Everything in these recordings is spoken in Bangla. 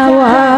যাওয়ার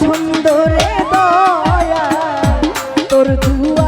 পছন্দ দয়া তোর দুয়ারা